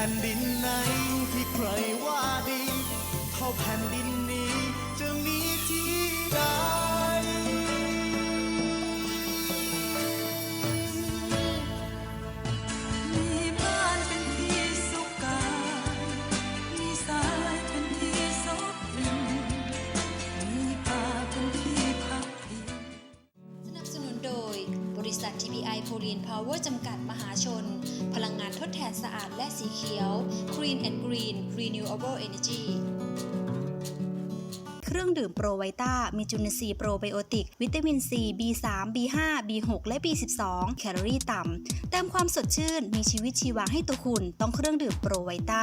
ผ่นดินไหนที่ใครว่าดี เท่าแผ่นดิน ลีนพาวเวอร์จำกัดมหาชน พลังงานทดแทนสะอาดและสีเขียว Green and Green Renewable Energy เครื่องดื่มโปรไวต้ามีจุลินทรีย์โปรไบโอติก วิตามินซี B3 B5 B6 และ B12 แคลอรี่ต่ำเติมความสดชื่น มีชีวิตชีวาให้ตัวคุณต้องเครื่องดื่มโปรไวต้า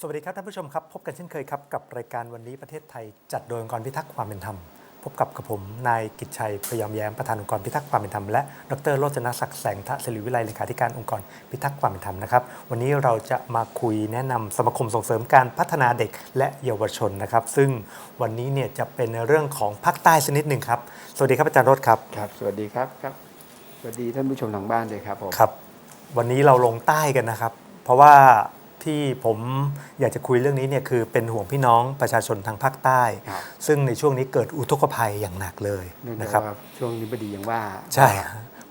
สวัสดีครับท่านผู้ชมครับ พบกันเช่นเคยครับ กับรายการวันนี้ประเทศไทย จัดโดยองค์กรพิทักษ์ความเป็นธรรมพ บกับกับผม นายกิจชัยพยายามแย้มประธานองค์กรพิทักษ์ความเป็นธรรมและดรโรจนศักดิ์แสงทะศิริวิไลเลขาธิการองค์กรพิทักษ์ความเป็นธรรมนะครับ วันนี้เราจะมาคุยแนะนำสมาคมส่งเสริมการพัฒนาเด็กและเยาวชนนะครับ ซึ่งวันนี้เนี่ยจะเป็นในเรื่องของภาคใต้ชนิดหนึ่งครับสวัสดีครับอาจารย์รถครับครับสวัสดีครับครับสวัสดีท่านผู้ชมทางบ้านเลยครับผมครับ วันนี้เราลงใต้กันนะครับ เพราะว่า ที่ผมอยากจะคุยเรื่องนี้เนี่ยคือเป็นห่วงพี่น้องประชาชนทางภาคใต้ ครับ ซึ่งในช่วงนี้เกิดอุทกภัยอย่างหนักเลยเนื่องจานะกครับว่าช่วงนี้พอดีอย่างว่า ใช่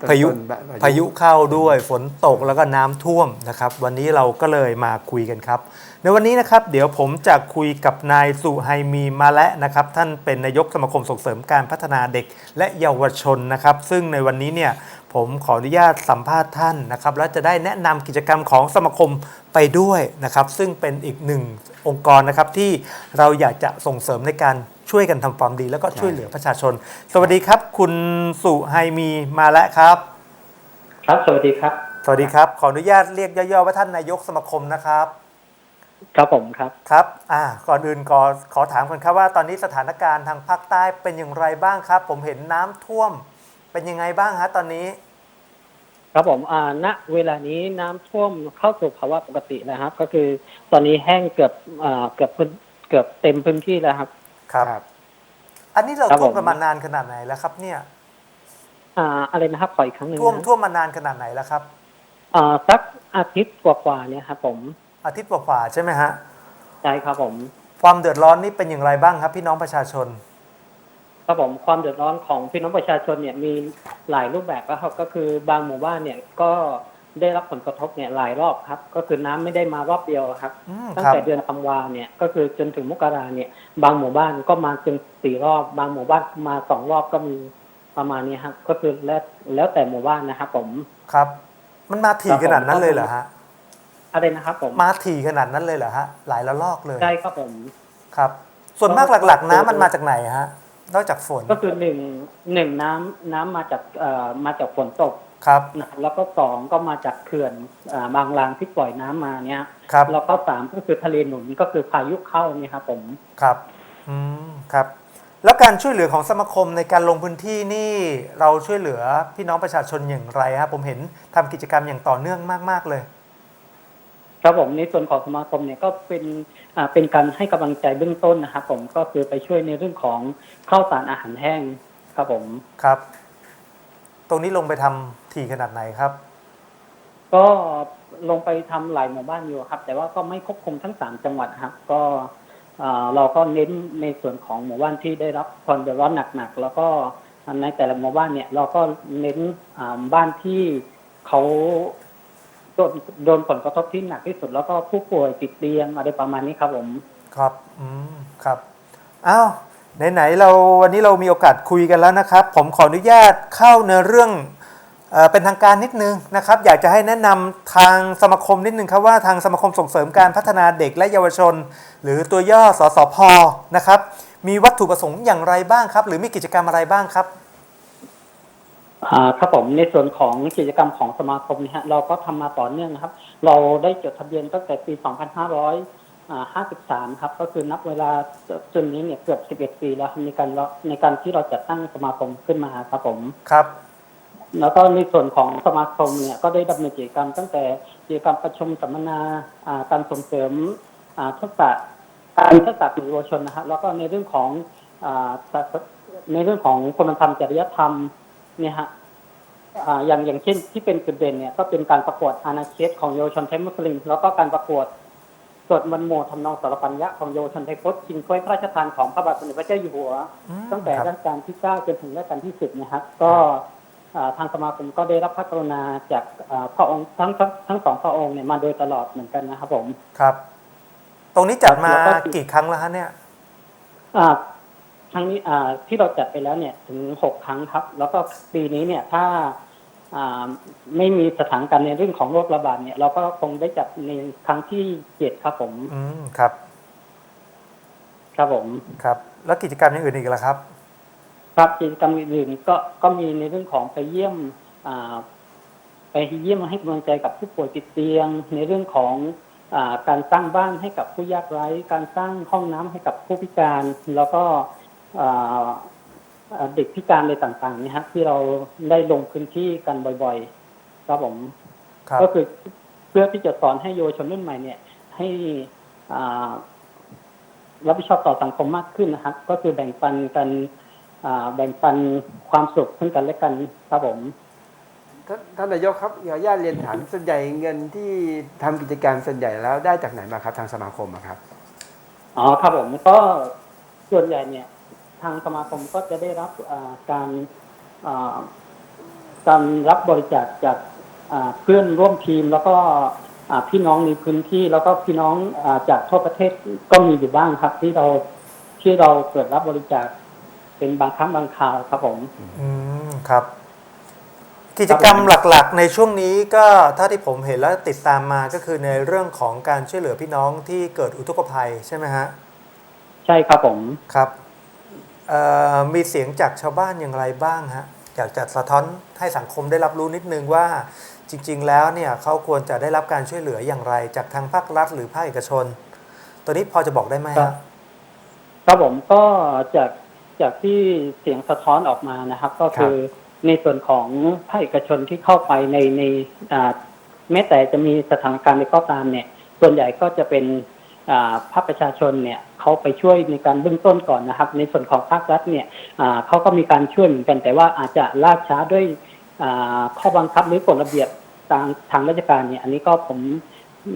ต้นพายุต้นบพายุเข้าด้วยฝนตกแล้วก็น้ำท่วมนะครับ วันนี้เราก็เลยมาคุยกันครับ ในวันนี้นะครับ เดี๋ยวผมจะคุยกับนายสุไฮมีมาและนะครับ ท่านเป็นนายกสมาคมส่งเสริมการพัฒนาเด็กและเยาวชนนะครับ ซึ่งในวันนี้เนี่ย ผมขออนุญาตสัมภาษณ์ท่านนะครับ แล้วจะได้แนะนำกิจกรรมของสมาคมไปด้วยนะครับ ซึ่งเป็นอีกหนึ่งองค์กรนะครับที่เราอยากจะส่งเสริมในการช่วยกันทำความดี แล้วก็ช่วยเหลือประชาชน สวัสดีครับ คุณสุไฮมีมาและครับ ครับสวัสดีครับ สวัสดีครับ ขออนุญาตเรียกย่อๆว่าท่านนายกสมาคมนะครับครับผมครับครับอ่าก่อนอื่นขอขอถามกันครับว่าตอนนี้สถานการณ์ทางภาคใต้เป็นอย่างไรบ้างครับ ผมเห็นน้ำท่วม เป็นยังไงบ้างฮะตอนนี้ ครับผมอ่าณเวลานี้น้ำท่วมเข้าสู่ภาวะปกติแล้วครับ ก็คือตอนนี้แห้งเกือบอ่าเกือบพื้นเกือบเต็มพื้นที่แล้วครับ ครับ ครับ อันนี้เราครับท่วมผม กันมานานขนาดไหนแล้วครับ เนี่ยอ่าอะไรนะครับขออีกครั้งหนึ่งท่วมนะท่วมมานานขนาดไหนแล้วครับ อ่าสักอาทิตย์กว่าๆเนี่ยครับผมอาทิตย์กว่าๆใช่ไหมฮะ ใช่ครับผม ความเดือดร้อนนี่เป็นอย่างไรบ้างครับ พี่น้องประชาชน ครับผมความเดือดร้อนของพี่น้องประชาชนเนี่ยมีหลายรูปแบบนะครับก็คือบางหมู่บ้านเนี่ยก็ได้รับผลกระทบเนี่ยหลายรอบครับ ก็คือน้ำไม่ได้มารอบเดียวครับ อืมตั้งครับแต่เดือนธันวาเนี่ยก็คือจนถึงมกราเนี่ย บางหมู่บ้านก็มาจนสี่รอบ บางหมู่บ้านมาสองรอบก็มีประมาณนี้ครับก็คือแล้วแล้วแต่หมู่บ้านนะครับผมครับ มันมาถี่ขนาดนั้นเลยเหรอฮะ อะไรนะครับผมมาถี่ขนาดนั้นเลยเหรอฮะ หลายละลอกเลย ใช่ครับผม ครับ ส่วนมากหลัก ๆ น้ำมันมาจากไหนฮะ นอกจากฝนก็คือหนึ่งหนึ่งน้ำน้ำมาจากเอ่อมาจากฝนตกครับนะครับแล้วก็สองก็มาจากเขื่อนอ่าบางรางที่ปล่อยน้ำมาเนี่ยครับแล้วก็สามก็คือทะเลหนุนก็คือพายุเข้าเนี่ยครับผมครับอืมครับ แล้วการช่วยเหลือของสมาคมในการลงพื้นที่นี่เราช่วยเหลือพี่น้องประชาชนอย่างไรฮะผมเห็นทำกิจกรรมอย่างต่อเนื่องมาก ๆเลย ครับผมในส่วนของสมาคมเนี่ยก็เป็นอ่าเป็นการให้กำลังใจเบื้องต้นนะครับผมก็คือไปช่วยในเรื่องของข้าวสารอาหารแห้งครับผมครับ ตรงนี้ลงไปทำถี่ขนาดไหนครับ ก็ลงไปทำหลายหมู่บ้านอยู่ครับ แต่ว่าก็ไม่ควบคุมทั้งสามจังหวัดครับ ก็อ่าเราก็เน้นในส่วนของหมู่บ้านที่ได้รับความเดือดร้อนหนักๆแล้วก็ในแต่ละหมู่บ้านเนี่ย เราก็เน้นอ่าบ้านที่เขา โดนโดนผลกระทบที่หนักที่สุด แล้วก็ผู้ป่วยติดเตียงอะไรประมาณนี้ครับผม ครับ อืม ครับ อ้าว ไหนๆเราวันนี้เรามีโอกาสคุยกันแล้วนะครับ ผมขออนุญาตเข้าในเรื่องเอ่อเป็นทางการนิดนึงนะครับ อยากจะให้แนะนำทางสมาคมนิดนึงครับว่าทางสมาคมส่งเสริมการพัฒนาเด็กและเยาวชน หรือตัวย่อสสพนะครับ มีวัตถุประสงค์อย่างไรบ้างครับ หรือมีกิจกรรมอะไรบ้างครับ ครับผมในส่วนของกิจกรรมของสมาคมเนี่ยฮะเราก็ทำมาต่อเนื่องนะครับ เราได้จดทะเบียนตั้งแต่ปี 2553 ครับ ก็คือนับเวลาจนนี้เนี่ยเกือบ 11 ปีแล้วในการในการที่เราจัดตั้งสมาคมขึ้นมาครับผมครับ แล้วก็ในส่วนของสมาคมเนี่ยก็ได้ดำเนินกิจกรรมตั้งแต่กิจกรรมประชุมสัมมนาอ่าการส่งเสริมอ่าทักษะการทักษะสื่อมวลชนนะครับแล้วก็ในเรื่องของอ่าศาสในเรื่องของคุณธรรมจริยธรรม เนี่ยฮะอ่าอย่างอย่างเช่นที่เป็นจุดเด่นเนี่ยก็เป็นการประกวดอาณาเขตของเยาวชนไทยมุสลิม แล้วก็การประกวดสวดมนต์โมทำนองสารปัญญะของเยาวชนไทยพุทธชิงถ้วยพระราชทานของพระบาทสมเด็จพระเจ้าอยู่หัวอืมตั้งแต่ครับรัชกาลที่เก้าจนถึงรัชกาลที่สิบนะครับ ก็อ่าทางสมาคมก็ได้รับพระกรุณาจากอ่าพระองค์ทั้งทั้งทั้งสองพระองค์เนี่ยมาโดยตลอดเหมือนกันนะครับผมครับ ตรงนี้จัดมาแล้วก็กี่ครั้งแล้วฮะเนี่ยอ่า ครั้งนี้อ่าที่เราจัดไปแล้วเนี่ยถึงหกครั้งครับ แล้วก็ปีนี้เนี่ยถ้าอ่าไม่มีสถานการณ์ในเรื่องของโรคระบาดเนี่ย เราก็คงได้จัดในครั้งที่เจ็ดครับผม อืมครับ ครับผมครับ แล้วกิจกรรมอย่างอื่นอีกล่ะครับ ครับกิจกรรมอื่นๆก็ก็มีในเรื่องของไปเยี่ยมอ่าไปเยี่ยมให้กำลังใจกับผู้ป่วยติดเตียง ในเรื่องของอาการสร้างบ้านให้กับผู้ยากไร้ การสร้างห้องน้ำให้กับผู้พิการ แล้วก็อ่าอ่า เด็กพิการอะไรต่างๆเนี่ยฮะที่เราได้ลงพื้นที่กันบ่อย ๆ ครับผมครับก็คือเพื่อที่จะสอนให้เยาวชนรุ่นใหม่เนี่ย ให้อ่ารับผิดชอบต่อสังคมมากขึ้นนะครับ ก็คือแบ่งปันกันอ่าแบ่งปันความสุขซึ่งกันและกันครับผมท่านท่านนายกครับขออนุญาตเรียนถามส่วนใหญ่เงินที่ทำกิจการส่วนใหญ่แล้วได้จากไหนมาครับ ทางสมาคมอะครับอ๋อครับผมก็ส่วนใหญ่เนี่ย ทางสมาคมก็จะได้รับอ่าการอ่าการรับบริจาคจากอ่าเพื่อนร่วมทีมแล้วก็อ่าพี่น้องในพื้นที่แล้วก็พี่น้องอาจากทั่วประเทศก็มีอยู่บ้างครับ ที่เราที่เราเปิดรับบริจาคเป็นบางครั้งบางคราวครับผม อืมครับ กิจกรรมหลักๆ ในช่วงนี้ก็ถ้าที่ผมเห็นแล้วติดตามมาก็คือในเรื่องของการช่วยเหลือพี่น้องที่เกิดอุทกภัยใช่ไหมฮะ ใช่ครับผมครับเอ่อ มีเสียงจากชาวบ้านอย่างไรบ้างฮะอยากจะสะท้อนให้สังคมได้รับรู้นิดนึงว่าจริง ๆ แล้วเนี่ยเขาควรจะได้รับการช่วยเหลืออย่างไร จากทางภาครัฐหรือภาคเอกชน ตัวนี้พอจะบอกได้ไหมครัฮะบครับผมก็จากจากที่เสียงสะท้อนออกมานะครับ ก็คือในส่วนของภาคเอกชนที่เข้าไปในในอ่าแม้แต่จะมีสถานการณ์ในก็ตามเนี่ย ส่วนใหญ่ก็จะเป็นอ่า ภาคประชาชนเนี่ยเขาไปช่วยในการเบื้องต้นก่อนนะครับ ในส่วนของภาครัฐเนี่ยอ่าเขาก็มีการช่วยเหมือนกัน แต่ว่าอาจจะล่าช้าด้วยอ่าข้อบังคับหรือกฎระเบียบทางทางราชการเนี่ย อันนี้ก็ผม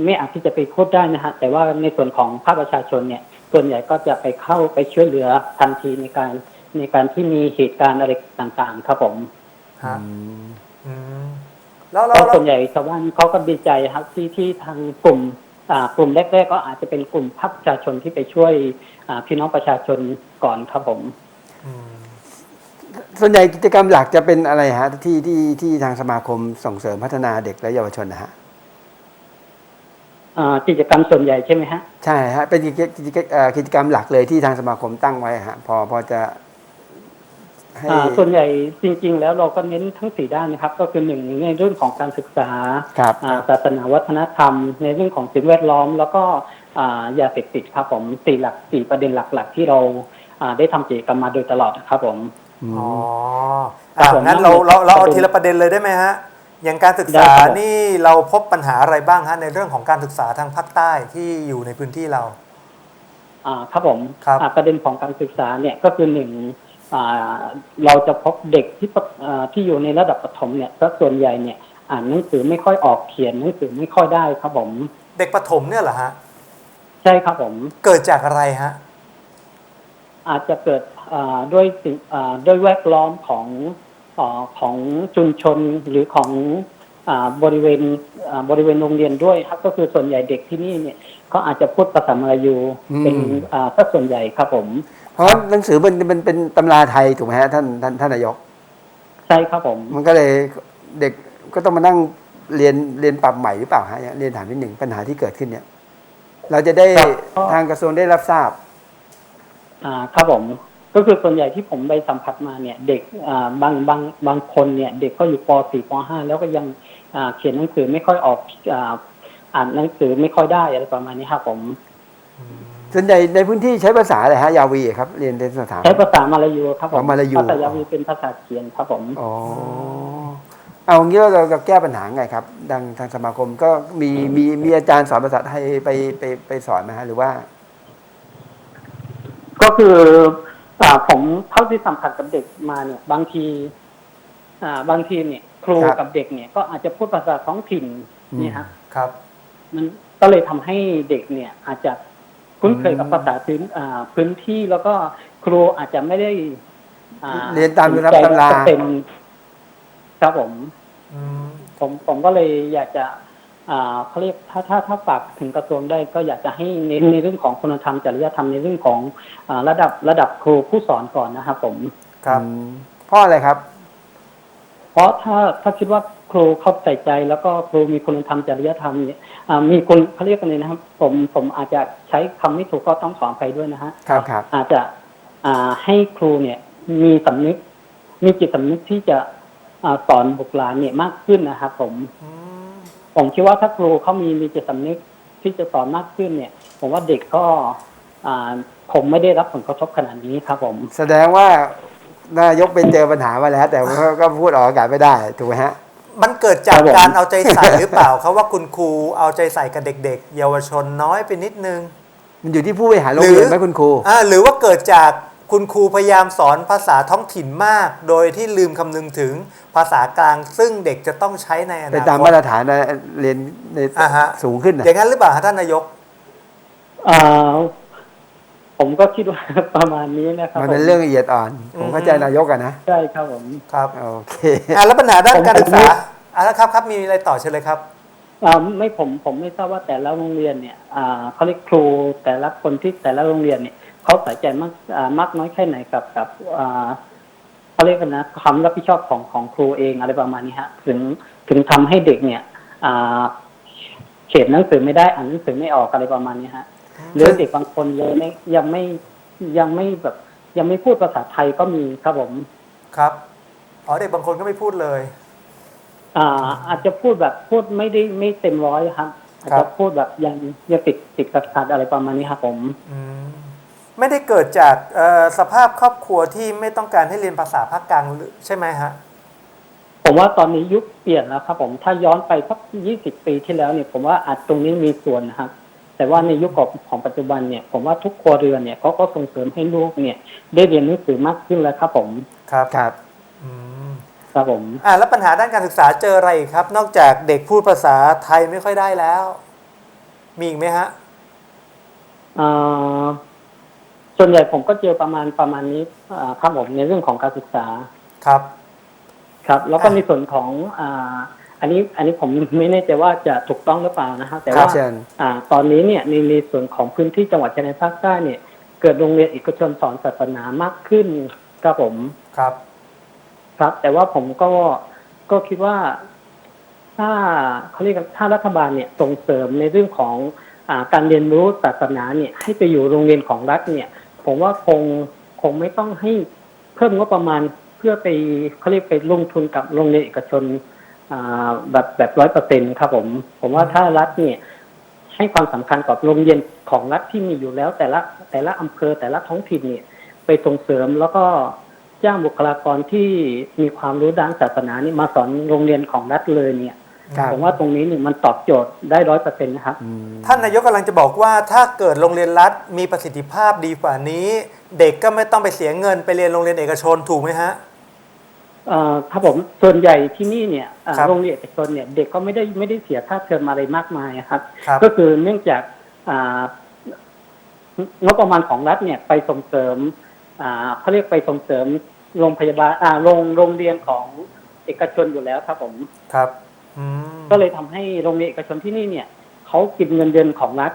ไม่อาจที่จะไปพูดได้นะฮะแต่ว่าในส่วนของภาคประชาชนเนี่ย ส่วนใหญ่ก็จะไปเข้าไปช่วยเหลือทันทีในการในการที่มีเหตุการณ์อะไรต่างๆ ครับผมฮะอืมแล้วแล้ก็วแล้วส่วนใหญ่ชาวบ้านเขาก็ดีใจครับที่ที่ทางกลุ่มอ่า กลุ่มแรกๆก็อาจจะเป็นกลุ่มภาคประชาชนที่ไปช่วยอ่าพี่น้องประชาชนก่อนครับผมอืมส่วนใหญ่กิจกรรมหลักจะเป็นอะไรฮะที่ที่ที่ทางสมาคมส่งเสริมพัฒนาเด็กและเยาวชนนะฮะอ่ากิจกรรมส่วนใหญ่ใช่ไหมฮะใช่ฮะเป็นกิจกิจกิจเอ่อกิจกรรมหลักเลยที่ทางสมาคมตั้งไว้ฮะพอพอจะ ให้อ่าส่วนใหญ่จริง ๆ แล้วเราก็เน้นทั้งสี่ด้านนะครับ ก็คือหนึ่งในเรื่องของการศึกษาครับอ่าศาสนาวัฒนธรรม ในเรื่องของสิ่งแวดล้อม แล้วก็อ่ายาเสพติดครับผมสี่หลักสี่ประเด็นหลักๆ ที่เราอ่าได้ทำกิจกรรมมาโดยตลอดครับผมมอ๋อครัอะบผมงั้นเราเราเราเอาประเด็นทีละประเด็นเลยได้ไหมฮะ อย่างการศึกษาได้ครับผมนี่เราพบปัญหาอะไรบ้างฮะในเรื่องของการศึกษาทางภาคใต้ที่อยู่ในพื้นที่เรา อ่าครับผมครับ อ่าประเด็นของการศึกษาเนี่ยก็คือหนึ่งอ่า เราจะพบเด็กที่ปะอ่าที่อยู่ในระดับประถมเนี่ยก็ส่วนใหญ่เนี่ย อ่านหนังสือไม่ค่อยออกเขียนหนังสือไม่ค่อยได้ครับผม เด็กประถมเนี่ยเหรอฮะใช่ครับผม เกิดจากอะไรฮะอาจจะเกิดอ่าด้วยสิ่งอ่าด้วยแวดล้อมของอ่าของชุมชนหรือของอ่าบริเวณอ่าบริเวณโรงเรียนด้วยครับ ก็คือส่วนใหญ่เด็กที่นี่เนี่ยก็อาจจะพูดภาษามลายูอืมเป็นอ่าถ้าส่วนใหญ่ครับผม เพราะหนังสือมันมันเป็นตำราไทยถูกไหมฮะท่านท่านท่านนายก ใช่ครับผม มันก็เลยเด็กก็ต้องมานั่งเรียนเรียนปรับใหม่หรือเปล่าฮะเนี่ยเรียนถามนิดหนึ่งปัญหาที่เกิดขึ้นเนี่ย เราจะได้ครับก็ทางกระทรวงได้รับทราบ อ่าครับผมก็คือส่วนใหญ่ที่ผมไปสัมผัสมาเนี่ย เด็กอ่าบางบางบางคนเนี่ย เด็กก็อยู่ป .4 ป .5 แล้วก็ยังอ่าเขียนหนังสือไม่ค่อยออกอ่าอ่านหนังสือไม่ค่อยได้อะไรประมาณนี้ครับผม ส่วนใหญ่ในพื้นที่ใช้ภาษาอะไรฮะยาวีครับเรียนในสถานใช้ภาษามาลายูครับผมอ๋อมาลายูภาษายาวีเป็นภาษาเขียนครับผมอ๋อเอางี้เราจะแก้ปัญหาไงครับ ดังทางสมาคมก็มีมีมีอาจารย์สอนภาษาไทยไปไปไปสอนไหมฮะหรือว่า ก็คืออ่าผมเท่าที่สัมผัสกับเด็กมาเนี่ย บางที อ่า บางทีเนี่ย ครูครับกับเด็กเนี่ยก็อาจจะพูดภาษาท้องถิ่นอืมเนี่ยฮะครับ มันก็เลยทำให้เด็กเนี่ย อาจจะ คุ้นเคยกับอืมภาษาพื้นอ่าพื้นที่แล้วก็ครูอาจจะไม่ได้อ่เรียนตามรับสนใจตำราว่าจะเป็นครับผมอืมผมผมก็เลยอยากจะอ่าเขาเรียกถ้าถ้าถ้าฝากถึงกระทรวงได้ก็อยากจะให้เน้นในเรื่องของคุณธรรมจริยธรรมในเรื่องของอาระดับระดับครูผู้สอนก่อนนะครับผม ครับอืมเพราะอะไรครับ เพราะถ้าถ้าคิดว่า ครูเข้าใจใจ แล้วก็ครูมีคุณธรรมจริยธรรมเนี่ยอ่ามีคุณเขาเรียกกันเลยนะครับ ผมผมอาจจะใช้คำไม่ถูกก็ต้องขออภัยด้วยนะฮะครับครับอาจจะอ่าให้ครูเนี่ยมีสำนึก มีจิตสำนึกที่จะอาสอนบุคลาเนี่ยมากขึ้นนะครับผมอืมผมคิดว่าถ้าครูเขามีมีจิตสำนึกที่จะสอนมากขึ้นเนี่ย ผมว่าเด็กก็อ่าคงไม่ได้รับผลกระทบขนาดนี้ครับผม แสดงว่านายกไปเจอปัญหามาแล้ว แต่ว่าก็พูดออกอากาศไม่ได้ถูกไหมฮะ มันเกิดจากครับผมการเอาใจใส่หรือเปล่าครับว่าคุณครูเอาใจใส่กับเด็ก ๆ เยาวชนน้อยไปนิดนึง มันอยู่ที่ผู้บริหารโรงเรียนไหมคุณครูอ่าหรือว่าเกิดจากคุณครูพยายามสอนภาษาท้องถิ่นมาก โดยที่ลืมคำนึงถึงภาษากลาง ซึ่งเด็กจะต้องใช้ในอไปนาตามคตมาตรฐานเรียนในอ่าฮะสูงขึ้นนะอย่างนั้นหรือเปล่าฮะท่านนายกอ่า ผมก็คิดว่าประมาณนี้นะครับมันเป็นผเรื่องละเอียดอ่อนผมอืมเข้าใจนายกอะนะใช่ครับผมครับโอเคอ่าแล้วปัญหาด้านการผมศึกษาอ่าแล้วครับครับมีอะไรต่อเชิญเลยครับอ่าไม่ผมผมไม่ทราบว่าแต่ละโรงเรียนเนี่ยอ่าเขาเรียกครูแต่ละคนที่แต่ละโรงเรียนเนี่ยเขาใส่ใจมากอ่ามากน้อยแค่ไหนกับกับอ่าเขาเรียกกันนะความรับผิดชอบของของครูเองอะไรประมาณนี้ฮะ ถึงถึงทำให้เด็กเนี่ยอ่าเขียนหนังสือไม่ได้อ่านหนังสือไม่ออกอะไรประมาณนี้ฮะ หรือเด็กบางคนเลยไม่ยังไม่ยังไม่แบบ ยังไม่พูดภาษาไทยก็มีครับผมครับอ๋อเด็กบางคนก็ไม่พูดเลย อ่า อาจจะพูดแบบพูดไม่ได้ไม่เต็มร้อยครับ อาจครัจะบพูดแบบยังยังติดติดขัดขัดๆอะไรประมาณนี้ครับผมอืมไม่ได้เกิดจากเอ่อสภาพครอบครัวที่ไม่ต้องการให้เรียนภาษาภาคกลางหรือใช่ไหมฮะผมว่าตอนนี้ยุคเปลี่ยนแล้วครับผมถ้าย้อนไปสักยี่สิบปีที่แล้วเนี่ย ผมว่าอาจตรงนี้มีส่วนนะครับ แต่ว่าในยุคของของปัจจุบันเนี่ยผมว่าทุกครัวเรือนเนี่ยเขาก็ส่งเสริมให้ลูกเนี่ย ได้เรียนหนังสือมากขึ้นแล้วครับผมครับครับอืมครับผมอ่าแล้วปัญหาด้านการศึกษาเจออะไรอีกครับ นอกจากเด็กพูดภาษาไทยไม่ค่อยได้แล้ว มีอีกไหมฮะอ่าส่วนใหญ่ผมก็เจอประมาณประมาณนี้อ่าครับผมในเรื่องของการศึกษาครับ ครับ แล้วก็อะในส่วนของอ่า อันนี้อันนี้ผมไม่แน่ใจว่าจะถูกต้องหรือเปล่านะฮะแต่ครับว่าเชิญอ่า ตอนนี้เนี่ยในในส่วนของพื้นที่จังหวัดชายแดนภาคใต้เนี่ย เกิดโรงเรียนเอกชนสอนศาสนามากขึ้นครับผมครับ ครับ แต่ว่าผมก็ก็คิดว่า ถ้าเขาเรียกกันถ้ารัฐบาลเนี่ยส่งเสริมในเรื่องของอ่าการเรียนรู้ศาสนาเนี่ย ให้ไปอยู่โรงเรียนของรัฐเนี่ย ผมว่าคงคงไม่ต้องให้เพิ่มงบประมาณเพื่อไปเขาเรียกไปลงทุนกับโรงเรียนเอกชนอ่า แบบแบบร้อยเปอร์เซ็นครับผม ผมว่าถ้ารัฐเนี่ยให้ความสำคัญกับโรงเรียนของรัฐที่มีอยู่แล้ว แต่ละแต่ละอำเภอแต่ละท้องถิ่นเนี่ยไปส่งเสริมแล้วก็จ้างบุคลากรที่มีความรู้ด้านศาสนานี่มาสอนโรงเรียนของรัฐเลยเนี่ยครับผมว่าตรงนี้เนี่ยมันตอบโจทย์ได้ร้อยเปอร์เซ็นต์นะครับอืมท่านนายกกำลังจะบอกว่าถ้าเกิดโรงเรียนรัฐมีประสิทธิภาพดีกว่านี้ เด็กก็ไม่ต้องไปเสียเงินไปเรียนโรงเรียนเอกชนถูกไหมฮะ เอ่อครับผมส่วนใหญ่ที่นี่เนี่ยอ่าครับโรงเรียนเอกชนเนี่ยเด็กก็ไม่ได้ไม่ได้เสียค่าเทอมอะไรมากมายครับ ครับ ก็คือเนื่องจากอ่างบประมาณของรัฐเนี่ยไปส่งเสริมอ่าเขาเรียกไปส่งเสริมโรงพยาบาลอ่าโรงโรงเรียนของเอกชนอยู่แล้วครับผม ครับอืมก็เลยทำให้โรงเรียนเอกชนที่นี่เนี่ยเขากินเงินเดือนของรัฐ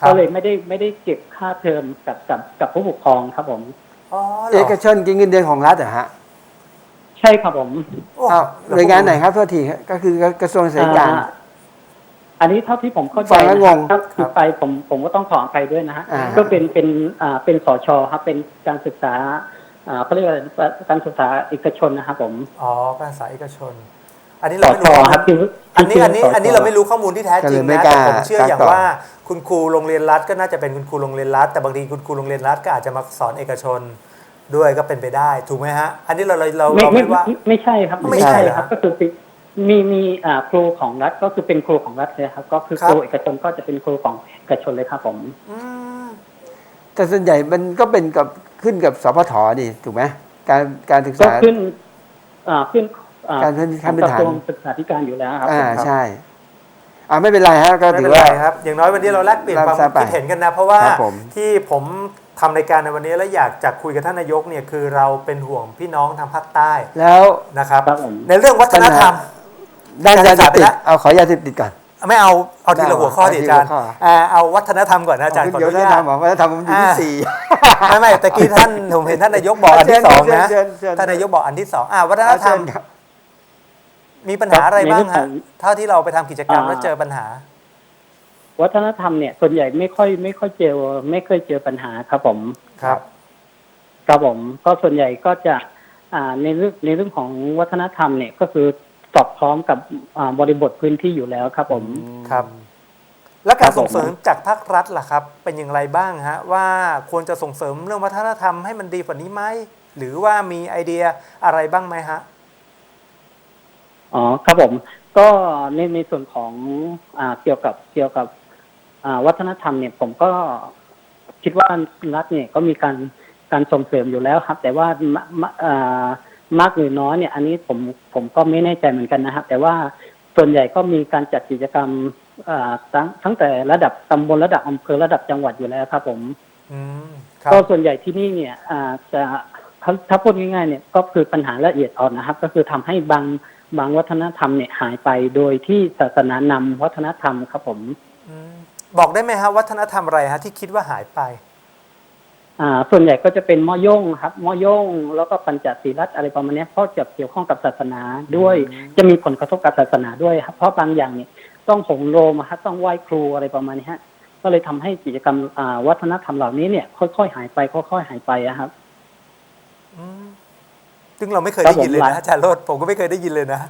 ครับก็เลยไม่ได้ไม่ได้เก็บค่าเทอมกับกับกับผู้ปกครองครับผม อ๋อเหรเออกชนกินเงินเดือนของรัฐเหรอฮะ ใช่ครับผมโอ้อ้าวหน่วยงานไหนครับโทษทีครับก็คือกระทรวงศึกษาธิการอ่าอันนี้เท่าที่ผมเข้าใจฟังแล้วนะงครับงถ้าผิดไปผมผมก็ต้องขออภัยด้วยนะฮะอ่า ก็เป็นเป็นอ่าเป็นสชครับเป็นการศึกษาอ่าเขาเรียกอะไรการศึกษาเอกชนนะครับผมอ๋อการศึกษาเอกชน อันนี้สเราไม่ชรู้ครับที่อันนี้ที่อันนี้สชอันนี้เราไม่รู้ข้อมูลที่แท้จริงก็เลยไม่นะกล้าแต่ผมเชื่ออย่างกล้าตอบว่า คุณครูโรงเรียนรัฐก็น่าจะเป็นคุณครูโรงเรียนรัฐแต่บางทีคุณครูโรงเรียนรัฐก็อาจจะมาสอนเอกชน ด้วยก็เป็นไปได้ถูกไหมฮะ อันนี้เราเราเราไม่เราไม่ไม่ว่าไม่ไม่ใช่ครับไม่ไม่ใช่ใช่เหรอครับ ก็คือเป็นมีมีอ่าครูของรัฐก็คือเป็นครูของรัฐเลยครับ ก็คือครัคบรูเอกชนก็จะเป็นครูของเอกชนเลยครับผมอืมแต่ส่วนใหญ่มันก็เป็นกับขึ้นกับสพทนี่ถูกไหมการการศึกก็ษาขึ้นอ่าขึ้นอ่การพื้นขั้นพื้นฐานกระทรวงศึกษาธิการอยู่แล้วครับอ่าผมครับใช่อ่าไม่เป็นไรฮะก็ไม่ถืเป็อนว่าไรครับ อย่างน้อยวันนี้เราแลกเปลี่ยนความรับทราบไปคิดเห็นกันนะ เพราะว่าครับผมที่ผม ทำรายการในวันนี้แล้วอยากจะคุยกับท่านนายกเนี่ยคือเราเป็นห่วงพี่น้องทางภาคใต้แล้วนะครับ ครับผม ในเรื่องวัฒนธรรม ด้านการศึยากเสษาพไปติดแล้วเอาขอยาเสพติดก่อน ไม่เอาเอาทีละหัวข้อเอาดิทีอาละจารย์ข้อ อ่าเอาวัฒนธรรมก่อนนะอาจารย์ขออเดี๋ยวนุจะญาต ทำบอกว่าจะทำผมอยู่ที่อ่า สี่ ไม่ไม่แต่กี้ท่านผมเห็นท่านนายกบอกอันที่สองนะเชิญเชิญเชิญ ท่านนายกบอกอันที่สองอ่าวัฒนธรรเชิมญครับ มีปัญหาอะไรบ้างในเรื่องขฮะองเท่าที่เราไปทำกิจกรรมอ่าแล้วเจอปัญหา วัฒนธรรมเนี่ยส่วนใหญ่ไม่ค่อยไม่ค่อยเจอไม่เคยเจอปัญหาครับผมครับครับผมก็ส่วนใหญ่ก็จะอ่าในเรื่องในเรื่องของวัฒนธรรมเนี่ยก็คือสอดคล้องกับอ่าบริบทพื้นที่อยู่แล้วครับผมครับ และการครับผมส่งเสริมจากภาครัฐล่ะครับ เป็นอย่างไรบ้างฮะว่าควรจะส่งเสริมเรื่องวัฒนธรรมให้มันดีกว่านี้ไหมหรือว่ามีไอเดียอะไรบ้างไหมฮะอ๋อครับผม ก็ในในส่วนของอ่าเกี่ยวกับเกี่ยวกับอ่า วัฒนธรรมเนี่ยผมก็คิดว่ารัฐเนี่ยก็มีการการส่งเสริมอยู่แล้วครับ แต่ว่ามะมะอ่ามากหรือน้อยเนี่ย อันนี้ผมผมก็ไม่แน่ใจเหมือนกันนะครับ แต่ว่าส่วนใหญ่ก็มีการจัดกิจกรรมอ่าตั้งตั้งแต่ระดับตำบลระดับอำเภอระดับจังหวัดอยู่แล้วครับ ผมอืมครับก็ส่วนใหญ่ที่นี่เนี่ยอ่าจะถ้าถ้าพูดง่ายๆเนี่ยก็คือปัญหาละเอียดอ่อนนะครับ ก็คือทำให้บางบางวัฒนธรรมเนี่ยหายไปโดยที่ศาสนานำวัฒนธรรมครับผมอืม บอกได้ไหมฮะวัฒนธรรมอะไรฮะที่คิดว่าหายไป อ่า ส่วนใหญ่ก็จะเป็นหม้อย่งครับหม้อย่งแล้วก็ปัญจศีลัตอะไรประมาณเนี้ยเพราะจะเกี่ยวข้องกับศาสนาด้วย จะมีผลกระทบกับศาสนาด้วยครับเพราะบางอย่างเนี่ยต้องหงโรมอะครับต้องไหว้ครูอะไรประมาณนี้ฮะก็เลยทำให้กิจกรรมอ่าวัฒนธรรมเหล่านี้เนี่ย ค่อยๆหายไปค่อยๆหายไปอะครับอืมซึ่งเราไม่เคยครับได้ยินเลยผมนะอาจารย์โรดผมก็ไม่เคยได้ยินเลยนะ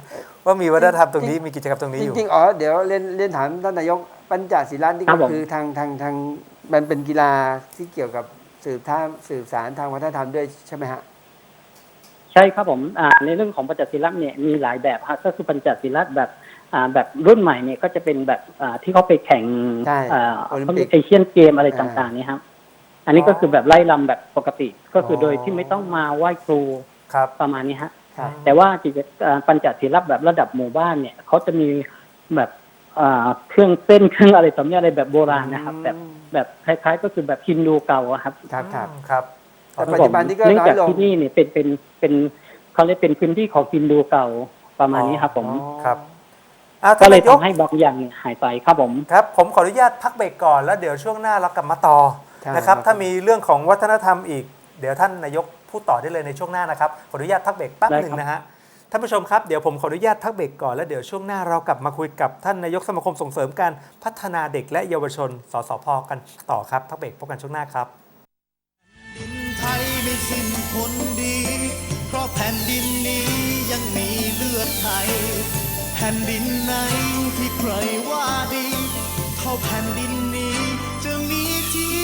ว่ามีวัฒนธรรมตรงนี้มีกิจกรรมตรงนี้จอยู่ริงๆอ๋อเดี๋ยวเรียนเรียนถามท่านนายก ปัญจศีลานี่ครัก็บผม คือทางทางทางมันเป็นกีฬาที่เกี่ยวกับสืบท่าสืบสารทางวัฒนธรรมด้วยใช่ไหมฮะ ใช่ครับผมอ่าในเรื่องของปัญจศีลักษณ์เนี่ยมีหลายแบบฮะก็คือปัญจศีลักษณ์แบบอ่าแบบรุ่นใหม่เนี่ยก็จะเป็นแบบอ่าที่เขาไปแข่งใช่อ่าโอลิมเขาปิเรียกกเอเชียนเกมอะไรอ่าต่างๆเนี่ยครับ อันนี้ก็คือแบบไล่ลำแบบปกติ ก็คือออ โดยที่ไม่ต้องมาไหว้ครูครับ ประมาณนี้ฮะ ครับ แต่ว่ากิจอ่าปัญจศีลักษณ์แบบระดับหมู่บ้านเนี่ยเขาจะมีแบบ อ่าเครื่องเส้นเครื่องอะไรต่อมีอะไรแบบโบราณนะครับ แบบแบบคล้ายๆ ก็คือแบบฮินดูเก่าอะครับครับครับอืมครับแต่ปัจจุบันนี้ก็เนื่องน้อจายกลงที่นี่เนี่ยเป็นเป็นเป็นเขาเรียกเป็นพื้นที่ของฮินดูเก่าประมาณนี้ครับผม ครับอ่าก็ท่านเลยนายกทำให้บางอย่างเนี่ยหายไปครับผม ครับ ผมขออนุญาตพักเบรกก่อนแล้วเดี๋ยวช่วงหน้าเรากลับมาต่อใช่นะครับ ครับ ถ้ามีเรื่องของวัฒนธรรมอีก เดี๋ยวท่านนายกพูดต่อได้เลยในช่วงหน้านะครับขออนุญาตพักเบรกแป๊บได้หนึ่งครับนะฮะ ท่านผู้ชมครับ เดี๋ยวผมขออนุญาตพักเบรกก่อน แล้วเดี๋ยวช่วงหน้าเรากลับมาคุยกับท่านนายกสมาคมส่งเสริมการพัฒนาเด็กและเยาวชน สสพกันต่อครับพักเบรกพบกันช่วงหน้าครับไทยไม่สิ้นคนดี เพราะแผ่นดินนี้ยังมีเลือดไทย แผ่นดินไหนที่ใครว่าดี เท่าแผ่นดินนี้จะมีที่